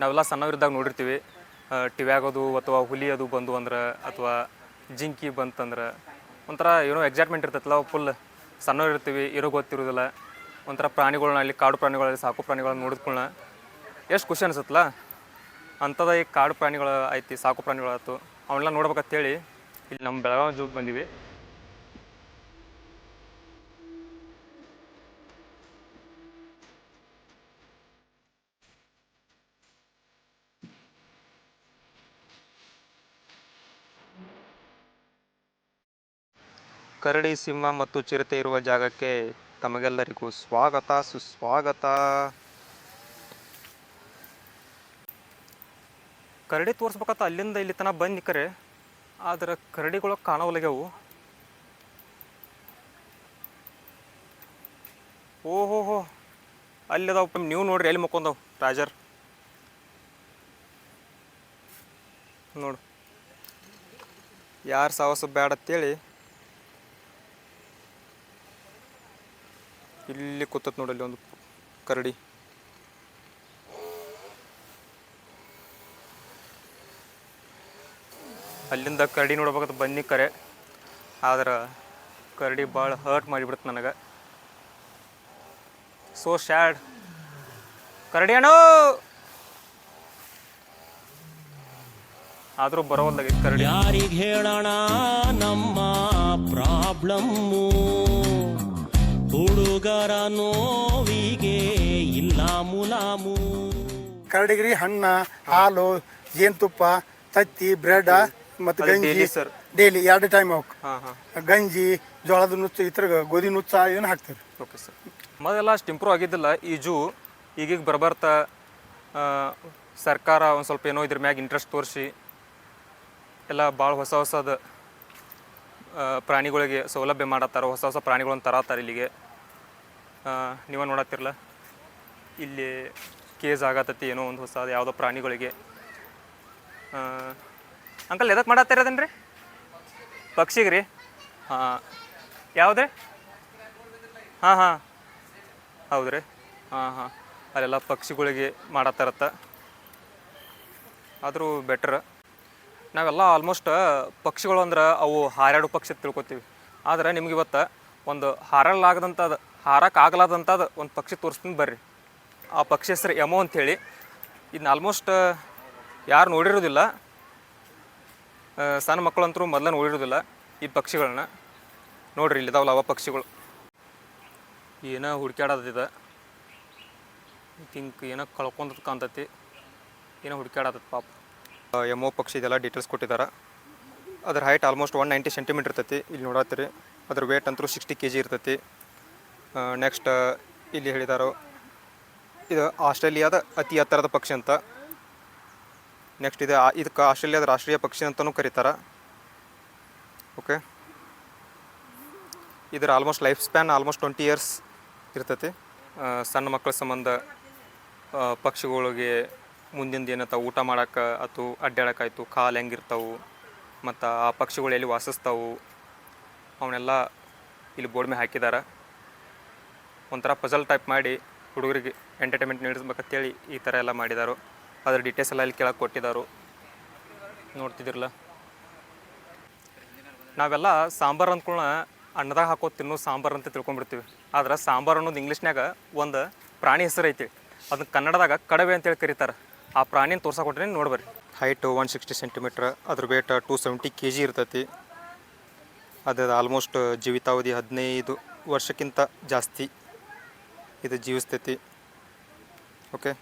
ನಾವೆಲ್ಲ ಸಣ್ಣವರಿದ್ದಾಗ ನೋಡಿರ್ತೀವಿ. ಟಿವ್ಯಾಗೋದು ಅಥವಾ ಹುಲಿ ಅದು ಬಂದು ಅಂದ್ರೆ ಅಥವಾ ಜಿಂಕಿ ಬಂತಂದ್ರೆ ಒಂಥರ ಏನೋ ಎಕ್ಸೈಟ್ಮೆಂಟ್ ಇರ್ತೈತಲ್ಲ ಫುಲ್ ಸಣ್ಣವ್ರು ಇರ್ತೀವಿ ಇರೋ ಗೊತ್ತಿರೋದಿಲ್ಲ. ಒಂಥರ ಪ್ರಾಣಿಗಳನ್ನ ಅಲ್ಲಿ ಕಾಡು ಪ್ರಾಣಿಗಳಲ್ಲಿ ಸಾಕು ಪ್ರಾಣಿಗಳನ್ನ ನೋಡಿದ್ಕೊಳ್ಳ ಎಷ್ಟು ಖುಷಿ ಅನಿಸುತ್ತಲ್ಲ ಅಂಥದ್ದು ಈ ಕಾಡು ಪ್ರಾಣಿಗಳು ಐತಿ ಸಾಕು ಪ್ರಾಣಿಗಳಾಯ್ತು ಅವನ್ನೆಲ್ಲ ನೋಡ್ಬೇಕಂತೇಳಿ ಇಲ್ಲಿ ನಮ್ಮ ಬೆಳಗಾವಿ ಜೂಗ್ ಬಂದಿವಿ. ಕರಡಿ ಸಿಂಹ ಮತ್ತು ಚಿರತೆ ಇರುವ ಜಾಗಕ್ಕೆ ತಮಗೆಲ್ಲರಿಗೂ ಸ್ವಾಗತ, ಸುಸ್ವಾಗತ. ಕರಡಿ ತೋರಿಸ್ಬೇಕಾತ ಅಲ್ಲಿಂದ ಇಲ್ಲಿ ತನಕ ಬಂದು ನಿಕ್ಕರೆ, ಆದ್ರೆ ಕರಡಿಗಳು ಕಾಣವಲ್ಲಿಗೆವು ಓಹೋ ಹೋ ಅಲ್ಲಿ ಅದಾವ ನೀವು ನೋಡ್ರಿ ಎಲ್ಲಿ ಮಕ್ಕೊಂದವು ರಾಜರ್. ನೋಡು. ಯಾರು ಸಾಹಸ ಬೇಡ ಅಂತೇಳಿ ಇಲ್ಲಿ ಕೂತತ್ ನೋಡಲ್ಲಿ ಒಂದು ಕರಡಿ. ಅಲ್ಲಿಂದ ಕರಡಿ ನೋಡ್ಬೇಕಂತ ಬನ್ನಿ ಕರೆ. ಆದ್ರೆ ಕರಡಿ ಭಾಳ ಹರ್ಟ್ ಮಾಡಿಬಿಡುತ್ತೆ ನನಗೆ. ಸೋ ಶ್ಯಾಡ್ ಕರಡಿ ಅಣ್ಣ! ಆದರೂ ಬರೋವಲ್ದಾಗ ಕರಡಿ. ಯಾರಿಗೆ ಹೇಳೋಣ ನಮ್ಮ ಪ್ರಾಬ್ಲಮ್ಮು? ಹುಡುಗರ ನೋವಿಗೆ ಇಲ್ಲ ಮುಲಾಮು. ಕರಡಿಗಿರಿ ಹಣ್ಣ ಹಾಲು ಜೇನುತುಪ್ಪ ತತ್ತಿ ಬ್ರೆಡ್ ಮತ್ತು ಗಂಜಿ. ಡೈಲಿ ಎರಡು ಟೈಮ್ ಅವಕ್ಕೆ ಹಾಂ ಹಾಂ. ಗಂಜಿ ಜೋಳದ ನುಚ್ಚು ಈ ಥರ ಗೋಧಿ ನುಚ್ಚ ಏನು ಹಾಕ್ತಾರೆ? ಓಕೆ ಸರ್ ಮೊದಲೆಲ್ಲ ಅಷ್ಟು ಇಂಪ್ರೂವ್ ಆಗಿದ್ದಿಲ್ಲ. ಈ ಜೂ ಈಗೀಗ ಬರಬರ್ತಾ ಸರ್ಕಾರ ಒಂದು ಸ್ವಲ್ಪ ಏನೋ ಇದ್ರ ಮ್ಯಾಗ ಇಂಟ್ರೆಸ್ಟ್ ತೋರಿಸಿ ಎಲ್ಲ ಭಾಳ ಹೊಸ ಹೊಸದ ಪ್ರಾಣಿಗಳಿಗೆ ಸೌಲಭ್ಯ ಮಾಡತ್ತಾರ ಹೊಸ ಹೊಸ ಪ್ರಾಣಿಗಳನ್ನು ತರತ್ತಾರ ಇಲ್ಲಿಗೆ. ನೀವ ನೋಡತ್ತಿರಲ್ಲ ಇಲ್ಲಿ ಕೇಸ್ ಆಗತ್ತತಿ ಏನೋ ಒಂದು ಹೊಸ ಯಾವುದೋ ಪ್ರಾಣಿಗಳಿಗೆ. ಅಂಕಲ್ ಎದಕ್ಕೆ ಮಾಡತ್ತೀರ ಅದನ್ನ ರೀ ಪಕ್ಷಿಗೆ ರೀ ಹಾಂ. ಯಾವುದೇ ಹಾಂ ಹಾಂ. ಹೌದ್ರಿ. ಹಾಂ ಹಾಂ. ಅಲ್ಲೆಲ್ಲ ಪಕ್ಷಿಗಳಿಗೆ ಮಾಡತ್ತಾರತ್ತ ಆದರೂ ಬೆಟ್ರ್. ನಾವೆಲ್ಲ ಆಲ್ಮೋಸ್ಟ್ ಪಕ್ಷಿಗಳು ಅಂದ್ರೆ ಅವು ಹಾರಾಡೋ ಪಕ್ಷಿ ತಿಳ್ಕೊತೀವಿ. ಆದ್ರೆ ನಿಮ್ಗೆ ಇವತ್ತು ಒಂದು ಹಾರಲಾಗದಂಥದ್ದು ಹಾರಕ್ಕಾಗಲಾದಂಥದ್ದು ಒಂದು ಪಕ್ಷಿ ತೋರಿಸ್ತೀನಿ ಬರ್ರಿ. ಆ ಪಕ್ಷಿ ಹೆಸರು ಎಮೋ ಅಂಥೇಳಿ ಇದನ್ನ ಆಲ್ಮೋಸ್ಟ್ ಯಾರು ನೋಡಿರೋದಿಲ್ಲ. ಸಣ್ಣ ಮಕ್ಕಳಂತರೂ ಮೊದಲೇ ನೋಡಿರೋದಿಲ್ಲ ಈ ಪಕ್ಷಿಗಳನ್ನ ನೋಡ್ರಿ ಇಲ್ಲಿದಾವಲ್ಲ ಅವ ಪಕ್ಷಿಗಳು. ಏನೋ ಹುಡ್ಕ್ಯಾಡೋದಿದೆ ಥಿಂಕ್ ಏನೋ ಕಳ್ಕೊಂಡದ್ ಕಾಣ್ತೈತಿ. ಏನೋ ಹುಡ್ಕ್ಯಾಡತ್ತದ ಪಾಪ. ಎಮೋ ಪಕ್ಷಿ ಇದೆಲ್ಲ ಡೀಟೇಲ್ಸ್ ಕೊಟ್ಟಿದ್ದಾರೆ ಅದ್ರ height almost one ninety centimetre ಇರ್ತೈತಿ. ಇಲ್ಲಿ ನೋಡತ್ತೀರಿ. ಅದ್ರ ವೇಟ್ ಅಂತೂ ಸಿಕ್ಸ್ಟಿ ಕೆ ಜಿ ಇರ್ತೈತಿ. ನೆಕ್ಸ್ಟ್ ಇಲ್ಲಿ ಹೇಳಿದಾರೋ, ಇದು ಆಸ್ಟ್ರೇಲಿಯಾದ ಅತಿ ಎತ್ತರದ ಪಕ್ಷಿ ಅಂತ. ನೆಕ್ಸ್ಟ್ ಇದು ಇದಕ್ಕೆ ಆಸ್ಟ್ರೇಲಿಯಾದ ರಾಷ್ಟ್ರೀಯ ಪಕ್ಷಿ ಅಂತಲೂ ಕರೀತಾರೆ. ಓಕೆ ಇದರ almost life span almost twenty years ಇರ್ತೈತಿ. ಸಣ್ಣ ಮಕ್ಕಳ ಸಂಬಂಧ ಪಕ್ಷಿಗಳಿಗೆ ಮುಂದಿಂದ ಏನತ್ತ ಊಟ ಮಾಡಕ್ಕೆ ಆಯ್ತು ಅಡ್ಡಾಡೋಕ್ಕಾಯ್ತು ಕಾಲು ಹೆಂಗಿರ್ತಾವೆ, ಮತ್ತು ಆ ಪಕ್ಷಿಗಳು ಎಲ್ಲಿ ವಾಸಿಸ್ತಾವೆ, ಅವನ್ನೆಲ್ಲ ಇಲ್ಲಿ ಬೋರ್ಡ್ ಮೇಲೆ ಹಾಕಿದ್ದಾರೆ ಒಂಥರ ಪಜಲ್ ಟೈಪ್ ಮಾಡಿ ಹುಡುಗರಿಗೆ ಎಂಟರ್ಟೈನ್ಮೆಂಟ್ ನೀಡಿಸ್ಬೇಕಂತೇಳಿ ಈ ಥರ ಎಲ್ಲ ಮಾಡಿದಾರು. ಅದ್ರ ಡೀಟೇಲ್ಸ್ ಎಲ್ಲ ಇಲ್ಲಿ ಕೆಳಗೆ ಕೊಟ್ಟಿದ್ದಾರು ನೋಡ್ತಿದ್ದಿರಲ್ಲ? ನಾವೆಲ್ಲ ಸಾಂಬಾರು ಅಂದ್ಕೊಳ್ಳ ಅನ್ನದಾಗ ಹಾಕೋ ತಿನ್ನೋ ಸಾಂಬಾರು ಅಂತ ತಿಳ್ಕೊಂಡ್ಬಿಡ್ತೀವಿ. ಆದ್ರೆ ಸಾಂಬಾರು ಅನ್ನೋದು ಇಂಗ್ಲೀಷ್ನಾಗ ಒಂದು ಪ್ರಾಣಿ ಹೆಸರು ಐತಿ. ಅದನ್ನ ಕನ್ನಡದಾಗ ಕಡವೆ ಅಂತೇಳಿ ಕರೀತಾರೆ. ಆ ಪ್ರಾಣಿನ ತೋರ್ಸಕೊಟ್ರೆ ನೋಡ್ಬರ್ರಿ. ಹೈಟ್ ಒನ್ ಸಿಕ್ಸ್ಟಿ ಸೆಂಟಿಮೀಟ್ರ್ ಅದ್ರ weight two seventy K G ಇರ್ತೈತಿ. ಅದು ಆಲ್ಮೋಸ್ಟ್ ಜೀವಿತಾವಧಿ ಹದಿನೈದು ವರ್ಷಕ್ಕಿಂತ ಜಾಸ್ತಿ. ಇದು ಜೀವಿಸ್ತೈತಿ. ಓಕೆ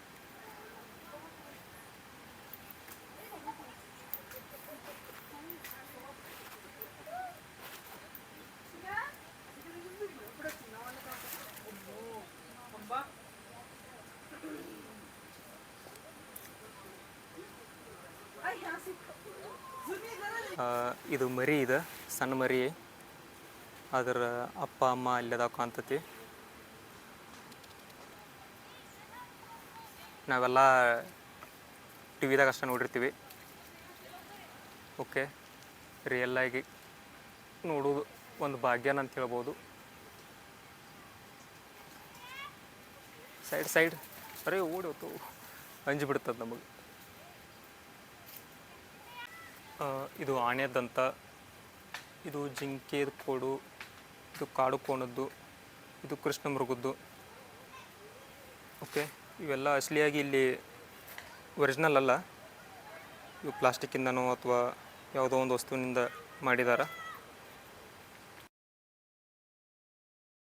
ಇದು ಮರಿ ಇದೆ ಸಣ್ಣ ಮರಿ. ಅದರ ಅಪ್ಪ ಅಮ್ಮ ಇಲ್ಲದ ಕಾಣ್ತತಿ. ನಾವೆಲ್ಲ ಟಿ ವಿದಾಗ ಅಷ್ಟೇ ನೋಡಿರ್ತೀವಿ. ಓಕೆ ರಿಯಲ್ ಆಗಿ ನೋಡೋದು ಒಂದು ಭಾಗ್ಯನ ಅಂತ ಹೇಳ್ಬೋದು. ಸೈಡ್ ಸೈಡ್, ಅರೆ ಓಡಿ ಹೋತು ಅಂಜಿ ಬಿಡ್ತದೆ ನಮಗೆ. ಇದು ಆಣೆದಂತ ಇದು ಜಿಂಕೆದ ಕೋಡು, ಇದು ಕಾಡು ಕೋಣದ್ದು, ಇದು ಕೃಷ್ಣ ಮೃಗದ್ದು. ಓಕೆ ಇವೆಲ್ಲ ಅಸಲಿಯಾಗಿ ಇಲ್ಲಿ ಒರಿಜಿನಲ್ ಅಲ್ಲ. ಇವು ಪ್ಲಾಸ್ಟಿಕ್ಕಿಂದನೋ ಅಥವಾ ಯಾವುದೋ ಒಂದು ವಸ್ತುವಿನಿಂದ ಮಾಡಿದಾರ.